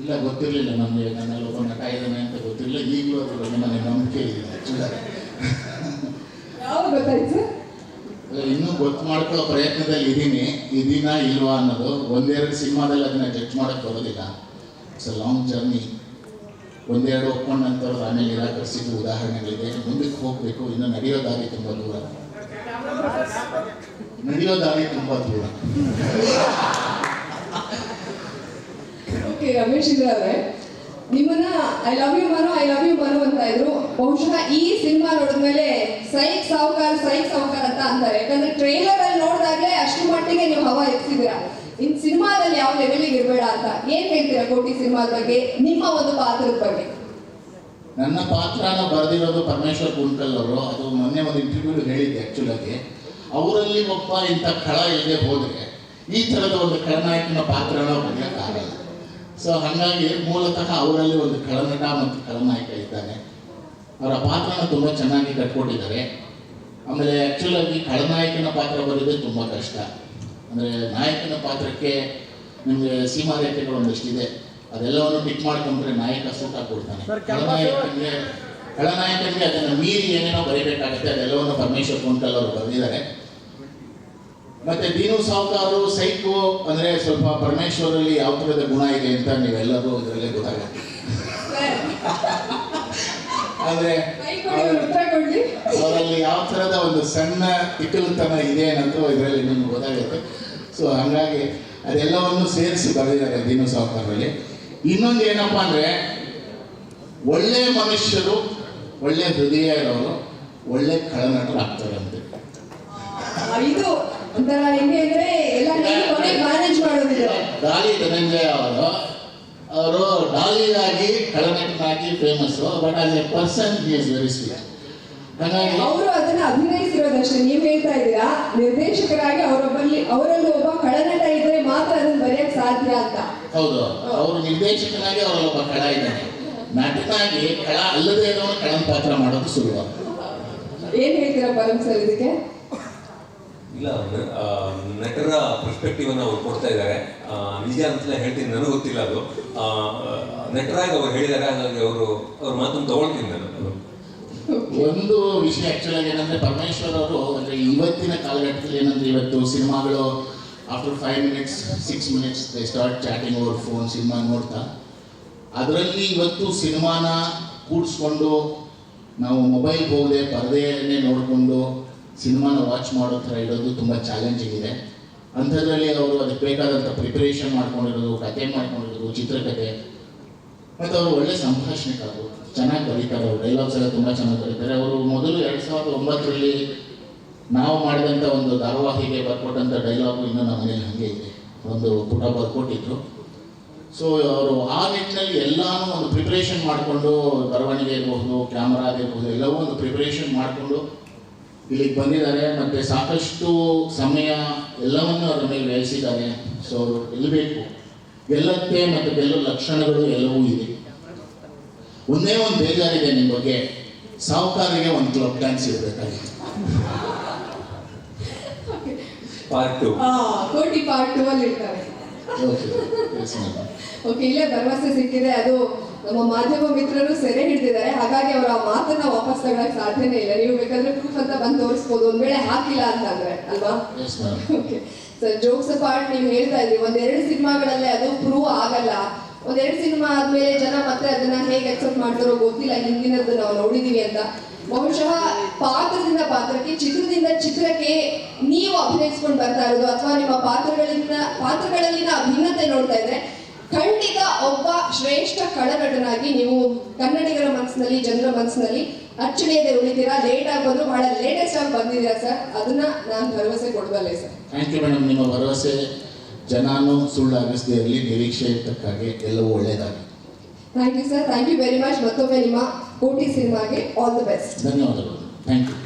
ಇಲ್ಲ ಗೊತ್ತಿರಲಿಲ್ಲ ನಮಗೆ ನನ್ನಲ್ಲಿ ಒಬ್ಬ ನಟ ಇದ್ದಾನೆ ಅಂತ ಗೊತ್ತಿರಲಿಲ್ಲ. ಈಗಲೂ ಅದು ನನಗೆ ನಂಬಿಕೆ ಇದೆ ಗೊತ್ತಾಯ್ತು? ಇನ್ನೂ ಗೊತ್ತು ಮಾಡ್ಕೊಳ್ಳೋ ಪ್ರಯತ್ನದಲ್ಲಿ ಇದ್ದೀನಿ. ಇದೀನಾ ಇಲ್ವಾ ಅನ್ನೋದು ಒಂದೆರಡು ಸಿನಿಮಾದಲ್ಲಿ ಅದನ್ನ ಜಡ್ಜ್ ಮಾಡೋಕ್ಕೆ ಬರೋದಿಲ್ಲ. ಇಟ್ಸ್ ಅ ಲಾಂಗ್ ಜರ್ನಿ ಒಂದೆರಡು ಒಪ್ಕೊಂಡು ನಂತರ ಆಮೇಲೆ ನಿರಾಕರಿಸಿದ್ದು ಉದಾಹರಣೆಗಳಿದೆ. ಮುಂದಕ್ಕೆ ಹೋಗಬೇಕು. ಇನ್ನು ನಡೆಯೋದಾಗಿ ತುಂಬ ದೂರ. ನಡೆಯೋದಾಗಿ ತುಂಬ ದೂರ ಓಕೆ ರಮೇಶ್ ಇದ್ದಾರೆ ನಿಮ್ಮನ್ನ I love you Manu I love you Manu ಅಂತ ಇದ್ರು. ಬಹುಶಃ ಈ ಸಿನಿಮಾ ನೋಡಿದ್ಮೇಲೆ ಸೈಕ್ ಸಾವುಕಾರ ಸೈಕ್ ಸಾವುಕಾರ ಅಂತ ಅಂತಾರೆ. ಯಾಕಂದ್ರೆ ಟ್ರೈಲರ್ ಅಲ್ಲಿ ನೋಡಿದಾಗಲೇ ಅಷ್ಟು ಮಟ್ಟಿಗೆ ನೀವು ಹವಾ ಎತ್ತಿದ್ದೀರಾ ಇನ್ ಸಿನಿಮಾದಲ್ಲಿ ಯಾವ ಲೆವೆಲ್ಗೆ ಇರಬೇಡ ಅಂತ ಏನ್ ಹೇಳ್ತೀರಾ ಕೋಟಿ ಸಿನಿಮಾದ ಬಗ್ಗೆ, ನಿಮ್ಮ ಒಂದು ಪಾತ್ರದ ಬಗ್ಗೆ? ನನ್ನ ಪಾತ್ರನ ಬರೆದಿರೋದು ಪರಮೇಶ್ವರ್ ಕುಂಟಲ್ ಅವರು. ಅದು ಮೊನ್ನೆ ಒಂದು ಇಂಟರ್ವ್ಯೂ ಹೇಳಿದ್ದೆ ಆ್ಯಕ್ಚುಲಾಗಿ ಅವರಲ್ಲಿ ಒಬ್ಬ ಇಂಥ ಕಳ ಇಲ್ಲದೆ ಹೋದ್ರೆ ಈ ಥರದ ಒಂದು ಖಳನಾಯಕನ ಪಾತ್ರನ ಬರೆಯೋಕ್ಕಾಗಲ್ಲ. ಸೊ ಹಾಗಾಗಿ ಮೂಲತಃ ಅವರಲ್ಲಿ ಒಂದು ಖಳನಟ ಮತ್ತು ಖಳನಾಯಕ ಇದ್ದಾನೆ. ಅವರ ಪಾತ್ರನ ತುಂಬ ಚೆನ್ನಾಗಿ ಕಟ್ಕೊಟ್ಟಿದ್ದಾರೆ ಆಮೇಲೆ ಆ್ಯಕ್ಚುಲಾಗಿ ಖಳನಾಯಕನ ಪಾತ್ರ ಬರೋದೇ ತುಂಬ ಕಷ್ಟ. ಅಂದರೆ ನಾಯಕನ ಪಾತ್ರಕ್ಕೆ ನಿಮಗೆ ಸೀಮಾರೇಖೆಗಳು ಒಂದಷ್ಟಿದೆ. ಅದೆಲ್ಲವನ್ನು ಟಿಕ್ ಮಾಡ್ಕೊಂಡ್ರೆ ನಾಯಕ ಸೂಟ ಕೊಡ್ತಾನೆ. ಖಳನಾಯಕನಿಗೆ ಖಳನಾಯಕನಿಗೆ ಅದನ್ನು ಮೀರಿ ಏನೇನೋ ಬರೀಬೇಕಾಗುತ್ತೆ ಅದೆಲ್ಲವನ್ನು ಪರಮೇಶ್ವರ್ ಕುಂಟಲ್ ಅವರು ಬರೆದಿದ್ದಾರೆ. ಮತ್ತೆ ದೀನು ಸಾವುಕಾರರು ಸೈಕು ಅಂದ್ರೆ ಸ್ವಲ್ಪ ಪರಮೇಶ್ವರಲ್ಲಿ ಯಾವ ಥರದ ಗುಣ ಇದೆ ಅಂತ ನೀವೆಲ್ಲರೂ ಇದರಲ್ಲೇ ಗೊತ್ತಾಗುತ್ತೆ. ಆದರೆ ಅವರಲ್ಲಿ ಯಾವ ಥರದ ಒಂದು ಸಣ್ಣ ತಿಕ್ಕಲುತನ ಇದೆ ಅನ್ನೋದು ಇದರಲ್ಲಿ ನಿಮ್ಗೆ ಗೊತ್ತಾಗುತ್ತೆ. ಸೊ ಹಾಗಾಗಿ ಅದೆಲ್ಲವನ್ನು ಸೇರಿಸಿ ಬರೆದಿದ್ದಾರೆ ದೀನು ಸಾವುಕಾರರಲ್ಲಿ. ಇನ್ನೊಂದು ಏನಪ್ಪ ಅಂದ್ರೆ ಒಳ್ಳೆ ಮನುಷ್ಯರು ಒಳ್ಳೆ ಹೃದಯ ಇರೋರು ಒಳ್ಳೆ ಖಳನಟರು ಆಗ್ತಾರಂತೆ ಆ, ಇದು ಒಂಥರ ಹೆಂಗೆ ಅಂದ್ರೆ ಎಲ್ಲ ಕೊನೆಗೆ ಮ್ಯಾನೇಜ್ ಮಾಡೋದಿಲ್ಲ. ಡಾಲಿ ಧನಂಜಯ ಅವರು. ಅವರು ಡಾಲಿಯಾಗಿ ಖಳನಟನಾಗಿ famous but as a person he is very sweet ಅವರು ಅದನ್ನ ಅಭಿನಯಿಸಿರೋದಷ್ಟೇ ನೀವ್ ಹೇಳ್ತಾ ಇದ್ದೀರಾ? ನಿರ್ದೇಶಕರಾಗಿ ಅವರೊಬ್ಬಲ್ಲಿ ಅವರಲ್ಲಿ ಒಬ್ಬ ಕಳನಟ ಇದ್ರೆ ಮಾತ್ರ ಅದನ್ನ ಬರೆಯಕ್ ಸಾಧ್ಯ ಅಂತ. ಹೌದು. ಅವರು ನಿರ್ದೇಶಕನಾಗಿ ಅವರಲ್ಲೊಬ್ಬ ಕಳ ಇದ್ದಾನೆ. ನಟನಾಗಿ ಕಳ ಅಲ್ಲದೆ ಇರೋನು ಕಳನ ಪಾತ್ರ ಮಾಡೋದು ಸುಲಭ. ಏನ್ ಹೇಳ್ತೀರಾ ಪರಮ್ ಸರ್ ಇದಕ್ಕೆ? ಇಲ್ಲ ನಟರ ಪರ್ಸ್ಪೆಕ್ಟಿವ್ ಅನ್ನು ಅವ್ರು ಕೊಡ್ತಾ ಇದ್ದಾರೆ. ನಿಜ ಅಂತಲೇ ಹೇಳ್ತೀನಿ, ನನಗೆ ಗೊತ್ತಿಲ್ಲ ಅದು. ನಟರಾಗಿ ಅವ್ರು ಹೇಳಿದ್ದಾರೆ, ಹಾಗಾಗಿ ಅವರು, ಅವ್ರ ಮಾತನ್ನು ತಗೊಳ್ತೀನಿ ನಾನು. ಒಂದು ವಿಷಯ ಆಕ್ಚುಲಾಗಿ ಏನಂದ್ರೆ, ಪರಮೇಶ್ವರ್ ಅವರು, ಅಂದ್ರೆ ಇವತ್ತಿನ ಕಾಲಘಟ್ಟದಲ್ಲಿ ಏನಂದ್ರೆ, ಇವತ್ತು ಸಿನಿಮಾಗಳು after five minutes six minutes they start chatting over phone cinema ನೋಡ್ತಾ, ಅದರಲ್ಲಿ ಇವತ್ತು ಸಿನಿಮಾನ ಕೂಡಿಸ್ಕೊಂಡು ನಾವು ಮೊಬೈಲ್ ಹೋಗದೆ ಪರದೆಯನ್ನೇ ನೋಡಿಕೊಂಡು ಸಿನಿಮಾನ ವಾಚ್ ಮಾಡೋ ಥರ ಇರೋದು ತುಂಬ ಚಾಲೆಂಜಿಂಗ್ ಇದೆ. ಅಂಥದ್ರಲ್ಲಿ ಅವರು ಅದಕ್ಕೆ ಬೇಕಾದಂಥ ಪ್ರಿಪರೇಷನ್ ಮಾಡ್ಕೊಂಡಿರೋದು, ಕತೆ ಮಾಡ್ಕೊಂಡಿರೋದು ಚಿತ್ರಕಥೆ ಮತ್ತು ಅವರು ಒಳ್ಳೆ ಸಂಭಾಷಣೆಕಾರರು ಚೆನ್ನಾಗಿ ಬರೀತಾರೆ ಅವರು. ಡೈಲಾಗ್ಸ್ ಎಲ್ಲ ತುಂಬ ಚೆನ್ನಾಗಿ ಬರೀತಾರೆ. ಅವರು ಮೊದಲು ಎರಡು ಸಾವಿರದ ಒಂಬತ್ತರಲ್ಲಿ ನಾವು ಮಾಡಿದಂಥ ಒಂದು ಧಾರಾವಾಹಿಗೆ ಬರ್ಕೊಟ್ಟಂಥ ಡೈಲಾಗು ಇನ್ನೂ ನಮ್ಮ ಮನೇಲಿ ಹಾಗೆ ಇದೆ. ಒಂದು ಪುಟ ಬರ್ಕೊಟ್ಟಿದ್ರು. ಸೊ ಅವರು ಆ ನಿಟ್ಟಿನಲ್ಲಿ ಎಲ್ಲಾನು ಒಂದು ಪ್ರಿಪ್ರೇಷನ್ ಮಾಡಿಕೊಂಡು, ಬರವಣಿಗೆ ಇರಬಹುದು ಕ್ಯಾಮ್ರಾ ಇರಬಹುದು ಎಲ್ಲವೂ ಒಂದು ಪ್ರಿಪ್ರೇಷನ್ ಮಾಡಿಕೊಂಡು ಇಲ್ಲಿಗೆ ಬಂದಿದ್ದಾರೆ. ಮತ್ತು ಸಾಕಷ್ಟು ಸಮಯ ಎಲ್ಲವನ್ನು ಅವರ ಮೇಲೆ ವ್ಯಯಿಸಿದ್ದಾರೆ. ಸೊ ಅವರು ಗೆಲ್ಲಬೇಕು. ಗೆಲ್ಲತ್ತೆ ಮತ್ತು ಗೆಲ್ಲೋ ಲಕ್ಷಣಗಳು ಎಲ್ಲವೂ ಇದೆ. ಒಂದೇ ಒಂದು ಬೇಜಾರಿದೆ ನಿಮ್ಮ ಬಗ್ಗೆ. ಸಾಹುಕಾರಿಗೆ ಒಂದು ಕ್ಲಬ್ ಡ್ಯಾನ್ಸ್ ಇರಬೇಕಾಗಿತ್ತು. ಪಾರ್ಟ್ ಟು ಆ ಕೋಟಿ ಪಾರ್ಟ್ ಟು ಅಲ್ಲಿ ಇರ್ತಾರೆ. ಓಕೆ ಓಕೆ ಇಲ್ಲೇ ಭರವಸೆ ಸಿಕ್ಕಿದೆ. ಅದು ನಮ್ಮ ಮಾಧ್ಯಮ ಮಿತ್ರರು ಸೆರೆ ಹಿಡಿದಿದ್ದಾರೆ. ಹಾಗಾಗಿ ಅವರ ಆ ಮಾತನ್ನ ವಾಪಸ್ ತಗೊಳಕ್ ಸಾಧ್ಯನೇ ಇಲ್ಲ. ನೀವು ಬೇಕಾದ್ರೆ ಪ್ರೂಫ್ ಅಂತ ಬಂದು ತೋರಿಸ್ಬೋದು. ಒಂದ್ ವೇಳೆ ಹಾಕಿಲ್ಲ ಅಂತ ಅಂದ್ರೆ ಅಲ್ವಾ ಸರ್ ಜೋಕ್ಸ್ ಪಾರ್ಟ್ ನೀವು ಹೇಳ್ತಾ ಇದ್ರಿ ಒಂದೆರಡು ಸಿನಿಮಾಗಳಲ್ಲೇ ಅದು ಪ್ರೂವ್ ಆಗಲ್ಲ. ಒಂದೆರಡು ಸಿನಿಮಾ ಆದ್ಮೇಲೆ ಜನ ಮತ್ತೆ ಅದನ್ನ ಹೇಗೆ ಅಕ್ಸೆಪ್ಟ್ ಮಾಡ್ತಾರೋ ಗೊತ್ತಿಲ್ಲ. ಹಿಂದಿನದ್ದು ನಾವು ನೋಡಿದೀವಿ ಅಂತ. ಬಹುಶಃ ಪಾತ್ರದಿಂದ ಪಾತ್ರಕ್ಕೆ ಚಿತ್ರದಿಂದ ಚಿತ್ರಕ್ಕೆ ನೀವು ಅಭಿನಯಿಸ್ಕೊಂಡು ಬರ್ತಾ ಇರೋದು ಅಥವಾ ನಿಮ್ಮ ಪಾತ್ರಗಳಿಂದ ಪಾತ್ರಗಳಲ್ಲಿನ ಅಭಿನ್ನತೆ ನೋಡ್ತಾ ಇದ್ರೆ ಖಂಡಿತ ಒಬ್ಬ ಶ್ರೇಷ್ಠ ಕಳನಟನಾಗಿ ನೀವು ಕನ್ನಡಿಗರ ಮನಸ್ಸಿನಲ್ಲಿ ಜನರ ಮನಸ್ಸಿನಲ್ಲಿ ಅಚ್ಚಳಿಯದೆ ಉಳಿತೀರಾ ಲೇಟ್ ಆಗಿ ಬಂದ್ರು ಬಹಳ ಲೇಟೆಸ್ಟ್ ಆಗಿ ಬಂದಿದ್ದೀರಾ ಸರ್ ಅದನ್ನ ನಾನು ಭರವಸೆ ಕೊಡಬಲ್ಲೆ ಸರ್ ಥ್ಯಾಂಕ್ ಯು ಮೇಡಮ್ ನಿಮ್ಮ ಭರವಸೆ ಜನಾನು ಸುಳ್ಳಾಗಿಸದೇ ಇರಲಿ ನಿರೀಕ್ಷೆ ತಕ್ಕಾಗೆ ಎಲ್ಲವೂ ಒಳ್ಳೇದಾಗಿ thank you sir thank you very much ಮತ್ತೊಮ್ಮೆ ನಿಮ್ಮ ಕೋಟಿ ಸಿನಿಮಾಗೆ ಆಲ್ ದಿ ಬೆಸ್ಟ್ ಧನ್ಯವಾದಗಳು. Thank you